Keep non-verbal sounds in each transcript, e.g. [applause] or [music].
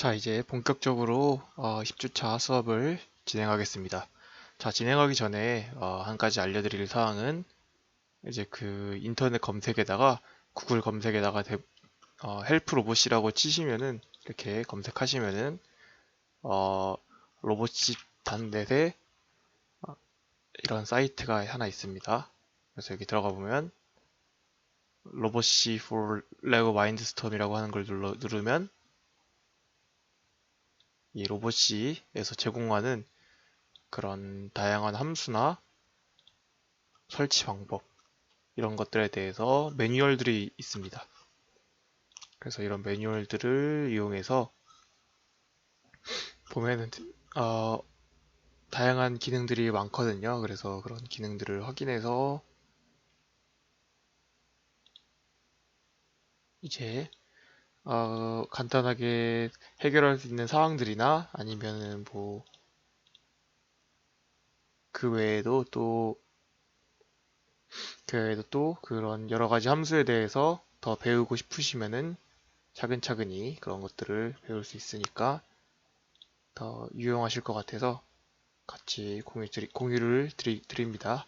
자, 이제 본격적으로 어, 10주차 수업을 진행하겠습니다. 자, 진행하기 전에 어, 한 가지 알려드릴 사항은 이제 그 인터넷 검색에다가 구글 검색에다가 대- 어, 헬프 로봇이라고 치시면은 이렇게 검색하시면은 어, 로봇이 단넷에 어, 이런 사이트가 하나 있습니다. 그래서 여기 들어가 보면 로봇이 for 레고 마인드스톰이라고 하는 걸 눌러, 누르면 이 로봇이에서 제공하는 그런 다양한 함수나 설치 방법 이런 것들에 대해서 매뉴얼들이 있습니다. 그래서 이런 매뉴얼들을 이용해서 보면은 어, 다양한 기능들이 많거든요. 그래서 그런 기능들을 확인해서 이제 어, 간단하게 해결할 수 있는 사항들이나 아니면은 뭐 그 외에도 또 그 외에도 또 그런 여러 가지 함수에 대해서 더 배우고 싶으시면은 차근차근히 그런 것들을 배울 수 있으니까 더 유용하실 것 같아서 같이 공유 드리, 공유를 드리, 드립니다.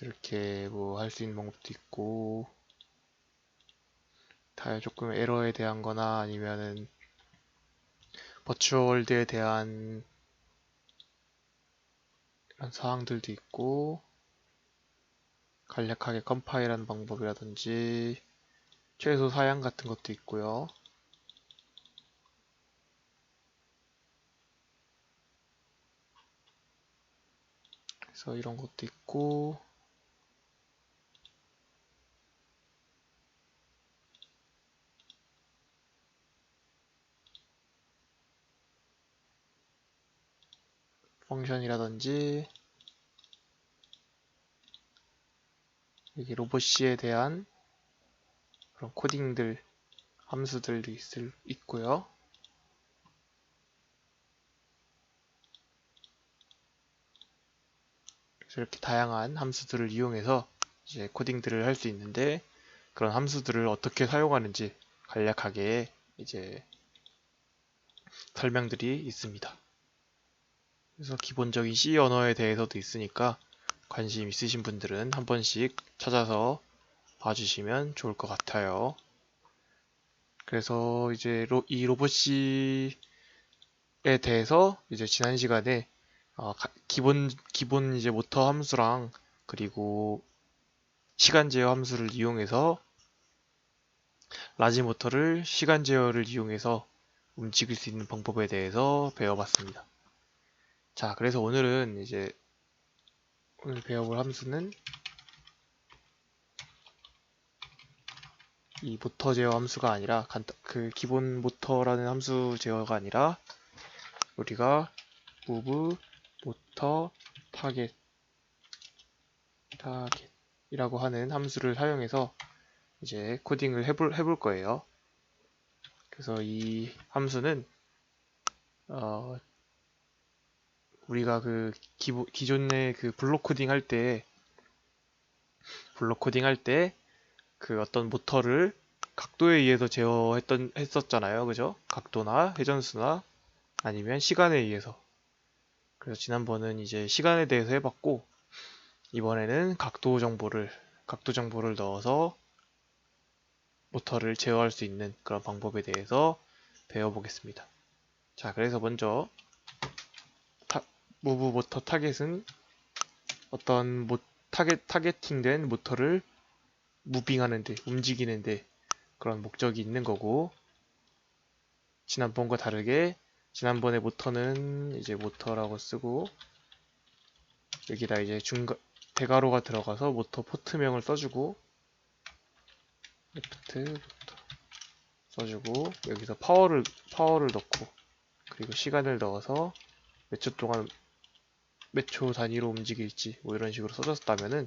이렇게 뭐 할 수 있는 방법도 있고 다 조금 에러에 대한 거나 아니면은 버추얼월드에 대한 이런 사항들도 있고 간략하게 컴파일하는 방법이라든지 최소 사양 같은 것도 있고요. 그래서 이런 것도 있고 펑션이라든지 여기 로봇C에 대한 그런 코딩들 함수들도 있을, 있고요. 그래서 이렇게 다양한 함수들을 이용해서 이제 코딩들을 할 수 있는데 그런 함수들을 어떻게 사용하는지 간략하게 이제 설명들이 있습니다. 그래서 기본적인 C 언어에 대해서도 있으니까 관심 있으신 분들은 한 번씩 찾아서 봐주시면 좋을 것 같아요. 그래서 이제 로, 이 로봇C에 대해서 이제 지난 시간에 어, 가- 기본 기본 이제 모터 함수랑 그리고 시간 제어 함수를 이용해서 라지 모터를 시간 제어를 이용해서 움직일 수 있는 방법에 대해서 배워봤습니다. 자, 그래서 오늘은 이제 오늘 배워볼 함수는 이 모터 제어 함수가 아니라 간단, 그 기본 모터라는 함수 제어가 아니라 우리가 move 모터 타겟 타겟이라고 하는 함수를 사용해서 이제 코딩을 해볼, 해볼 거예요. 그래서 이 함수는 어, 우리가 그 기본 기존의 그 블록 코딩 할 때 블록 코딩 할 때 그 어떤 모터를 각도에 의해서 제어했던 했었잖아요. 그죠? 각도나 회전수나 아니면 시간에 의해서. 그래서 지난번은 이제 시간에 대해서 해 봤고 이번에는 각도 정보를 각도 정보를 넣어서 모터를 제어할 수 있는 그런 방법에 대해서 배워보겠습니다. 자, 그래서 먼저 타, 무브 모터 타겟은 어떤 모, 타겟, 타겟팅된 모터를 무빙하는데, 움직이는데 그런 목적이 있는 거고 지난번과 다르게 지난번에 모터는 이제 모터라고 쓰고 여기다 이제 중간 대괄호가 들어가서 모터 포트명을 써주고 레프트 모터 써주고 여기서 파워를 파워를 넣고 그리고 시간을 넣어서 몇 초 동안 몇 초 단위로 움직일지 뭐 이런 식으로 써줬다면은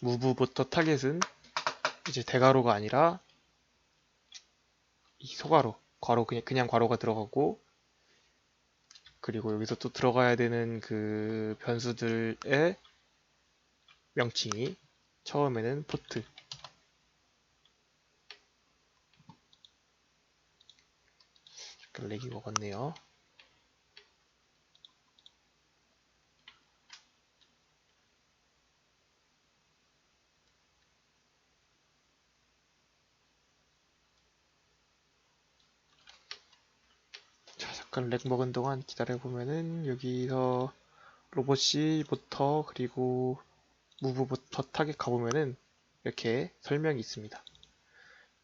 무브부터 타겟은 이제 대괄호가 아니라 이 소괄호 괄호 그냥 그냥 괄호가 들어가고 그리고 여기서 또 들어가야 되는 그 변수들의 명칭이 처음에는 포트 렉이 먹었네요. 자, 잠깐 렉 먹은 동안 기다려보면은 여기서 로봇이 부터 그리고 무브부터 타겟 가보면은 이렇게 설명이 있습니다.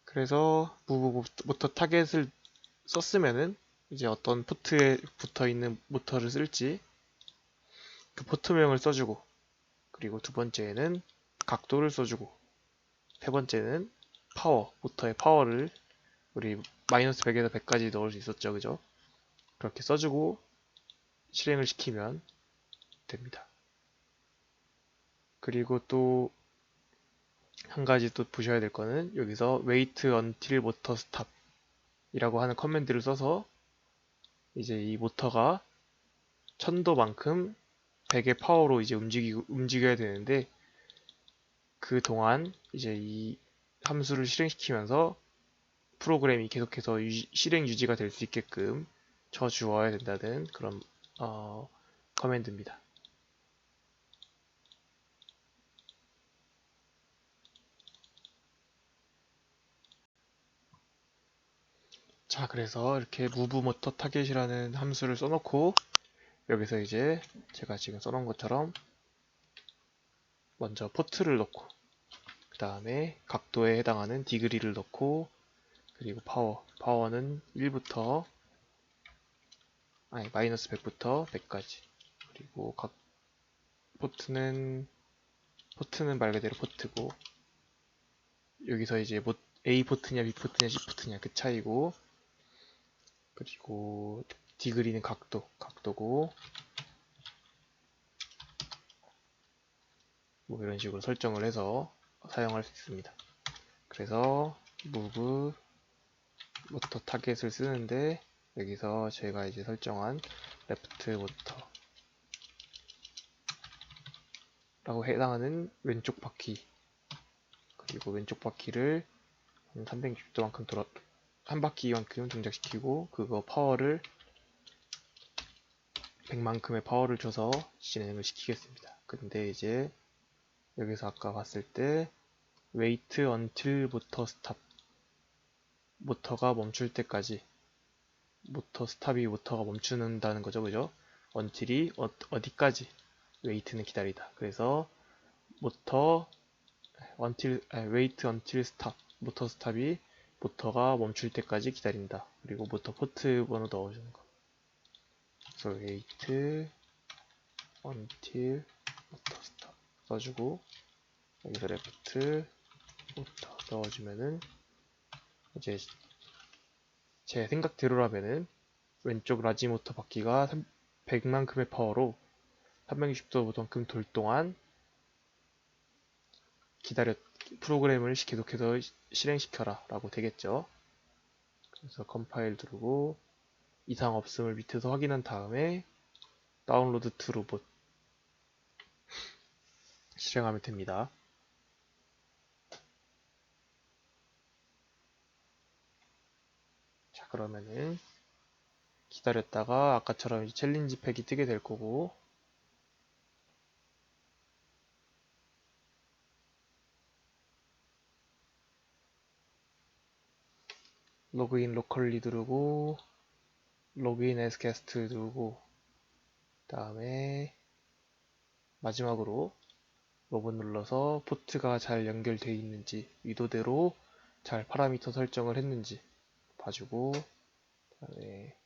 그래서 무브부터 타겟을 썼으면은 이제 어떤 포트에 붙어 있는 모터를 쓸지 그 포트명을 써주고 그리고 두 번째는 각도를 써주고 세 번째는 파워 모터의 파워를 우리 마이너스 100에서 100까지 넣을 수 있었죠 그죠 그렇게 써주고 실행을 시키면 됩니다. 그리고 또 한 가지 또 보셔야 될 거는 여기서 wait until motor stop 이라고 하는 커맨드를 써서 이제 이 모터가 1000도만큼 100의 파워로 이제 움직이, 움직여야 되는데 그 동안 이제 이 함수를 실행시키면서 프로그램이 계속해서 유지, 실행 유지가 될 수 있게끔 쳐 주어야 된다는 그런 어, 커맨드입니다. 자, 그래서 이렇게 motor target이라는 함수를 써놓고 여기서 이제 제가 지금 써놓은 것처럼 먼저 포트를 넣고 그 다음에 각도에 해당하는 디그리를 넣고 그리고 파워 파워는 1부터 아니 마이너스 100부터 100까지 그리고 각 포트는 포트는 말 그대로 포트고 여기서 이제 뭐 A 포트냐 B 포트냐 C 포트냐 그 차이고 그리고 디그리는 각도, 각도고 뭐 이런 식으로 설정을 해서 사용할 수 있습니다. 그래서 move 모터 타겟을 쓰는데 여기서 제가 이제 설정한 모터 라고 해당하는 왼쪽 바퀴 그리고 왼쪽 바퀴를 360도만큼 돌아 한 바퀴만큼 동작시키고 그거 파워를 100만큼의 파워를 줘서 진행을 시키겠습니다. 근데 이제 여기서 아까 봤을 때 wait until motor stop 모터가 멈출 때까지 모터 스탑이 모터가 멈추는다는 거죠 그죠 until이 어, 어디까지 wait는 기다리다 그래서 모터 until 아니, wait until stop 모터 스탑이 모터가 멈출 때까지 기다린다. 그리고 모터 포트 번호 넣어주는 거. 그래서 wait until motor stop 써주고 여기서 left motor 넣어주면은 이제 제 생각대로라면은 왼쪽 라지 모터 바퀴가 100만큼의 파워로 360도만큼 돌 동안 기다렸 프로그램을 계속해서 실행시켜라 라고 되겠죠. 그래서 컴파일 누르고 이상 없음을 밑에서 확인한 다음에 다운로드 투 로봇 [laughs] 실행하면 됩니다. 자 그러면은 기다렸다가 아까처럼 챌린지 팩이 뜨게 될 거고. 로그인 로컬리 누르고 로그인 as 게스트 누르고 그 다음에 마지막으로 로봇 눌러서 포트가 잘 연결되어 있는지 의도대로 잘 파라미터 설정을 했는지 봐주고 그 다음에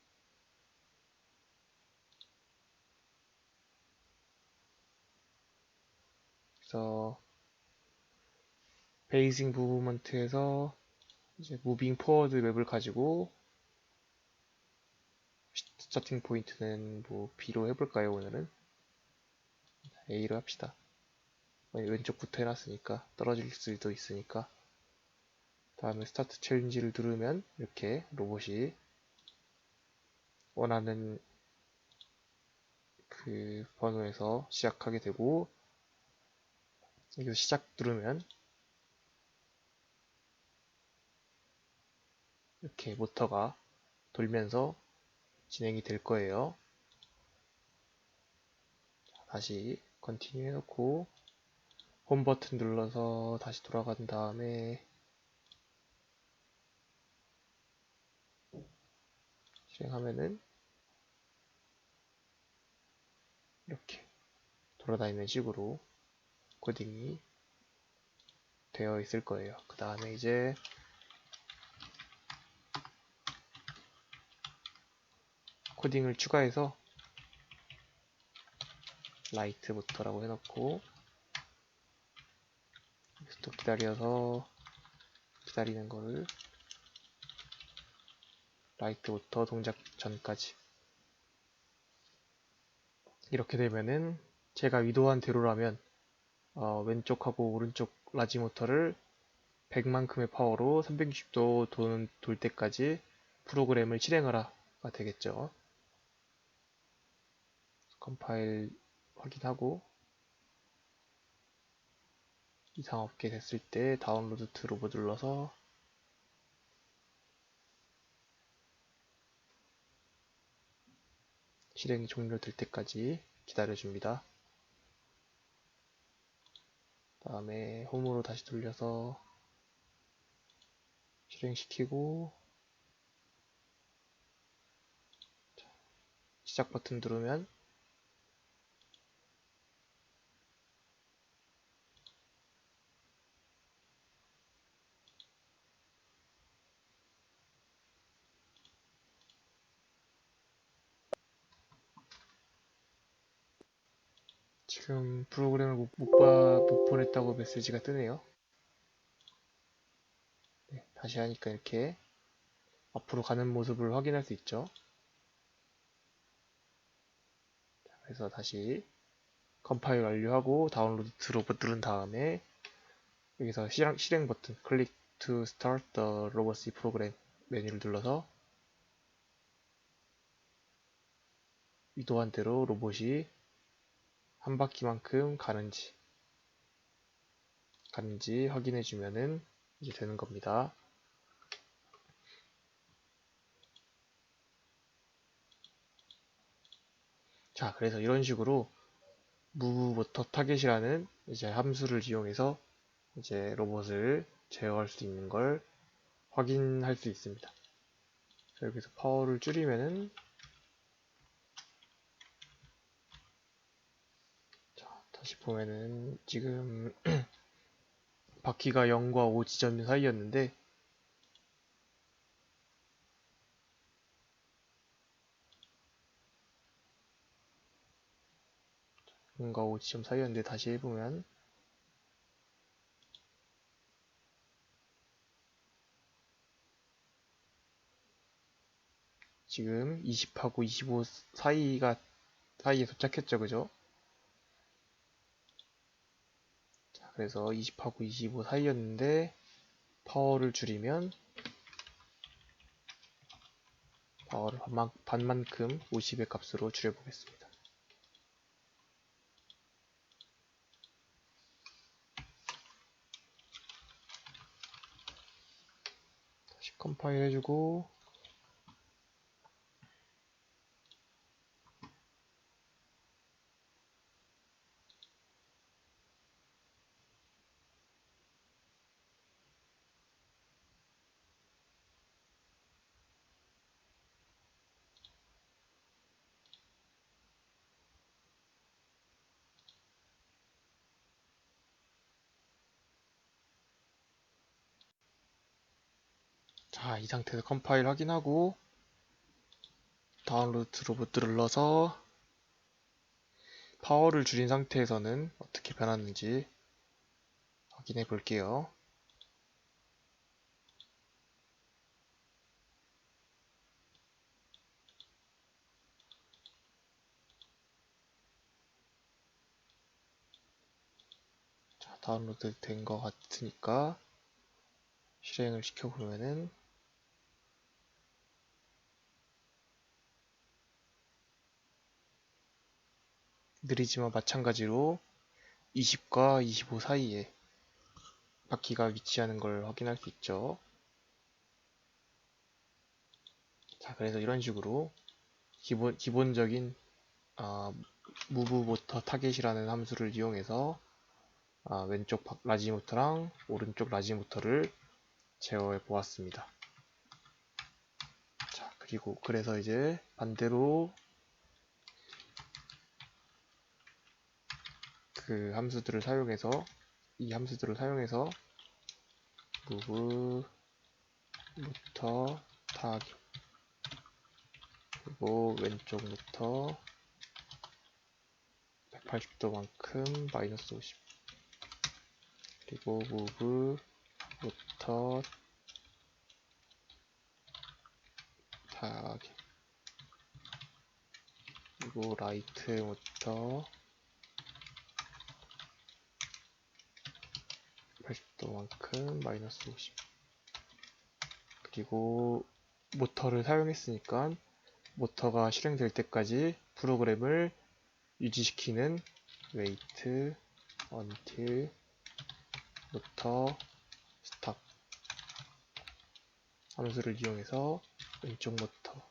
그래서 베이징 무브먼트에서 이제 무빙 포워드 맵을 가지고 스타팅 포인트는 뭐 B로 해볼까요 오늘은? A로 합시다. 왼쪽부터 해놨으니까 떨어질 수도 있으니까 다음에 스타트 챌린지를 누르면 이렇게 로봇이 원하는 그 번호에서 시작하게 되고 여기서 시작 누르면 이렇게 모터가 돌면서 진행이 될 거예요. 자, 다시 컨티뉴 해놓고 홈 버튼 눌러서 다시 돌아간 다음에 실행하면은 이렇게 돌아다니는 식으로 코딩이 되어 있을 거예요. 그 다음에 이제 코딩을 추가해서 라이트부터라고 해놓고 또 기다려서 기다리는 거를 라이트부터 동작 전까지 이렇게 되면은 제가 의도한 대로라면 어, 왼쪽하고 오른쪽 라지 모터를 100만큼의 파워로 360도 도는, 돌 때까지 프로그램을 실행하라가 되겠죠. 컴파일 확인하고 이상 없게 됐을 때 다운로드 투 로봇 눌러서 실행이 종료될 때까지 기다려줍니다. 다음에 홈으로 다시 돌려서 실행시키고 시작 버튼 누르면 지금 프로그램을 못, 못, 봐, 못 보냈다고 메시지가 뜨네요. 네, 다시 하니까 이렇게 앞으로 가는 모습을 확인할 수 있죠. 자, 그래서 다시 컴파일 완료하고 다운로드 로봇 누른 다음에 여기서 실행, 실행 버튼 클릭 to start the robot C program 메뉴를 눌러서 의도한 대로 로봇이 한 바퀴만큼 가는지 가는지 확인해 주면은 이제 되는 겁니다. 자, 그래서 이런 식으로 무브모터 타겟이라는 이제 함수를 이용해서 이제 로봇을 제어할 수 있는 걸 확인할 수 있습니다. 여기서 파워를 줄이면은 자, 다시 보면은 지금 [clears throat] 바퀴가 0과 5 지점 사이였는데 0과 5 지점 사이였는데 다시 해보면 지금 20하고 25 사이가 사이에 도착했죠 그죠 자 그래서 20하고 25 사이였는데 파워를 줄이면 파워를 반만, 반만큼 50의 값으로 줄여보겠습니다. 다시 컴파일 해주고 자, 이 상태에서 컴파일 확인하고 다운로드 로봇 눌러서 파워를 줄인 상태에서는 어떻게 변하는지 확인해 볼게요. 자, 다운로드 된 것 같으니까 실행을 시켜보면은 느리지만 마찬가지로 20과 25 사이에 바퀴가 위치하는 걸 확인할 수 있죠. 자, 그래서 이런 식으로 기본, 기본적인 아, 무브 모터 타겟이라는 함수를 이용해서 아, 왼쪽 바- 라지 모터랑 오른쪽 라지 모터를 제어해 보았습니다. 자, 그리고 그래서 이제 반대로 그 함수들을 사용해서 이 함수들을 사용해서 move 부터 타기. 그리고 왼쪽부터 180도만큼 마이너스 50 그리고 move 부터 타기. 그리고 라이트부터 80도만큼 마이너스 50 그리고 모터를 사용했으니까 모터가 실행될 때까지 프로그램을 유지시키는 wait until 모터 stop 함수를 이용해서 왼쪽 모터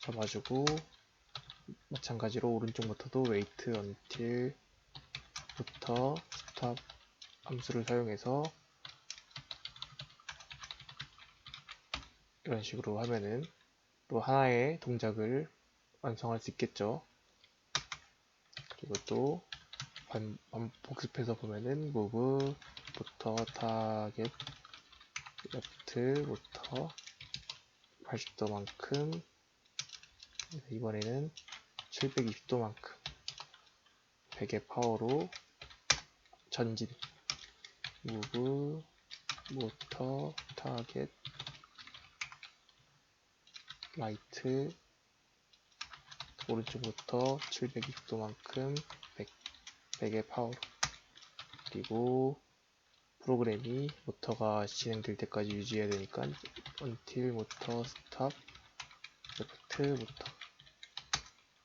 잡아주고 마찬가지로 오른쪽 모터도 wait until 부터 stop 함수를 사용해서 이런 식으로 하면은 또 하나의 동작을 완성할 수 있겠죠. 그리고 또 반, 반- 복습해서 보면은 move부터 target left부터 80도만큼. 이번에는 720도만큼. 100의 파워로 전진 move 모터 타겟 라이트 오른쪽부터 720도만큼 100, 100의 파워로 그리고 프로그램이 모터가 진행될 때까지 유지해야 되니까 until 모터 stop left 모터.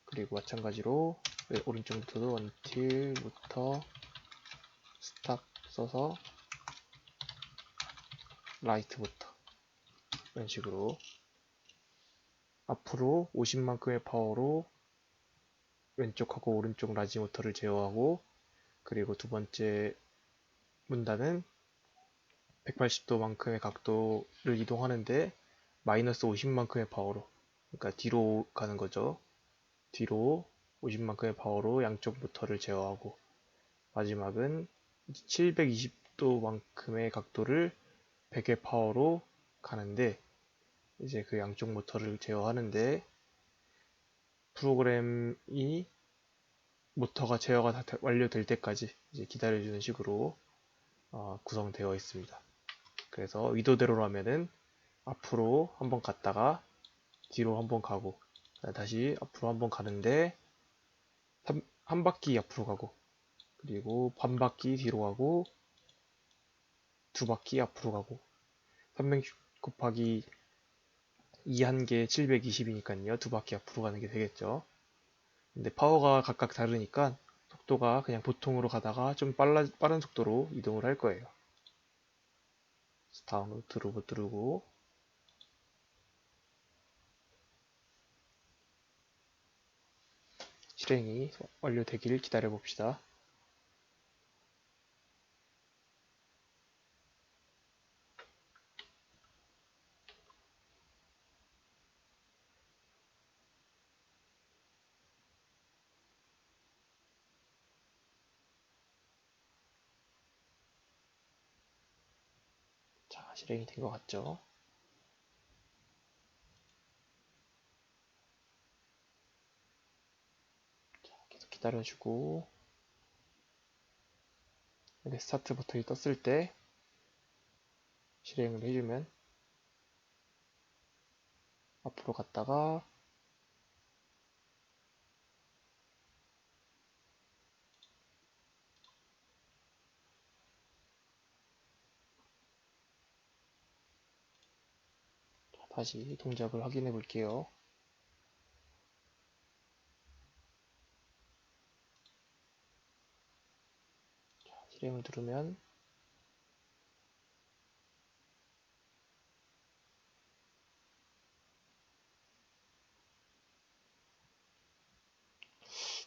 그리고 마찬가지로 왼- 오른쪽부터도 until 모터 stop 써서 라이트부터. 이런 식으로. 앞으로 50만큼의 파워로 왼쪽하고 오른쪽 라지 모터를 제어하고 그리고 두 번째 문단은 180도만큼의 각도를 이동하는데 마이너스 50만큼의 파워로. 그러니까 뒤로 가는 거죠. 뒤로 50만큼의 파워로 양쪽 모터를 제어하고 마지막은 720도만큼의 각도를 100의 파워로 가는데 이제 그 양쪽 모터를 제어하는데 프로그램이 모터가 제어가 다 되- 완료될 때까지 이제 기다려주는 식으로 어, 구성되어 있습니다. 그래서 의도대로라면은 앞으로 한번 갔다가 뒤로 한번 가고 다시 앞으로 한번 가는데 삼- 한 바퀴 앞으로 가고 그리고 반 바퀴 뒤로 가고 두 바퀴 앞으로 가고 360 곱하기 2 한 개 720이니까요. 두 바퀴 앞으로 가는 게 되겠죠. 근데 파워가 각각 다르니까 속도가 그냥 보통으로 가다가 좀 빨라, 빠른 속도로 이동을 할 거예요. 다음으로 들어보 누르고 실행이 완료되길 기다려 봅시다. 자, 실행이 된 것 같죠? 자, 계속 기다려주고 리스타트 버튼이 떴을 때 실행을 해주면 앞으로 갔다가 다시 동작을 확인해 볼게요. 실행을 누르면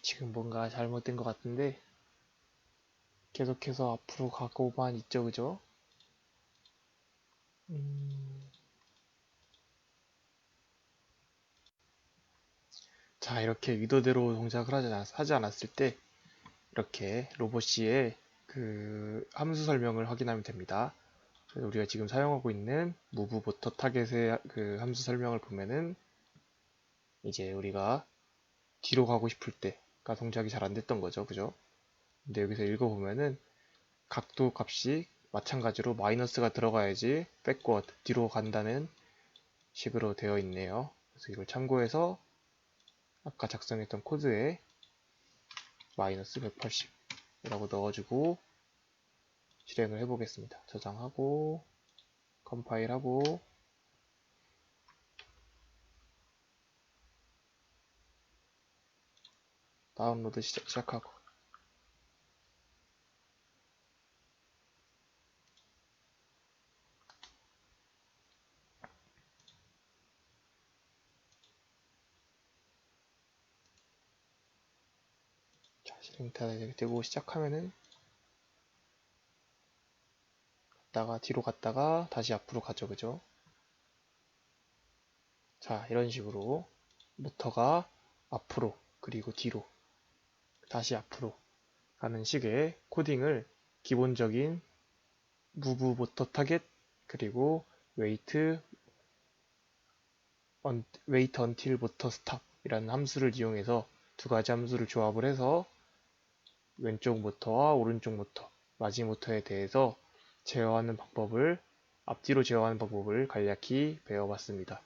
지금 뭔가 잘못된 것 같은데 계속해서 앞으로 가고만 있죠 그죠? 음... 자, 이렇게 의도대로 동작을 하지, 않았, 하지 않았 을 때 이렇게 로봇C의 그 함수 설명을 확인하면 됩니다. 우리가 지금 사용하고 있는 무브 모터 타겟의 그 함수 설명을 보면은 이제 우리가 뒤로 가고 싶을 때가 동작이 잘 안 됐던 거죠. 그죠? 근데 여기서 읽어보면은 각도 값이 마찬가지로 마이너스가 들어가야지 backward 뒤로 간다는 식으로 되어 있네요. 그래서 이걸 참고해서 아까 작성했던 코드에 마이너스 180이라고 넣어주고 실행을 해보겠습니다. 저장하고 컴파일하고 다운로드 시작, 시작하고 자, 실행 다 되고 시작하면은 갔다가 뒤로 갔다가 다시 앞으로 가죠 그죠? 자 이런 식으로 모터가 앞으로 그리고 뒤로 다시 앞으로 가는 식의 코딩을 기본적인 무브 모터 타겟 그리고 웨이트 웨이트 언틸 모터 스탑 이라는 함수를 이용해서 두 가지 함수를 조합을 해서 왼쪽 모터와 오른쪽 모터 마지 모터에 대해서 제어하는 방법을 앞뒤로 제어하는 방법을 간략히 배워봤습니다.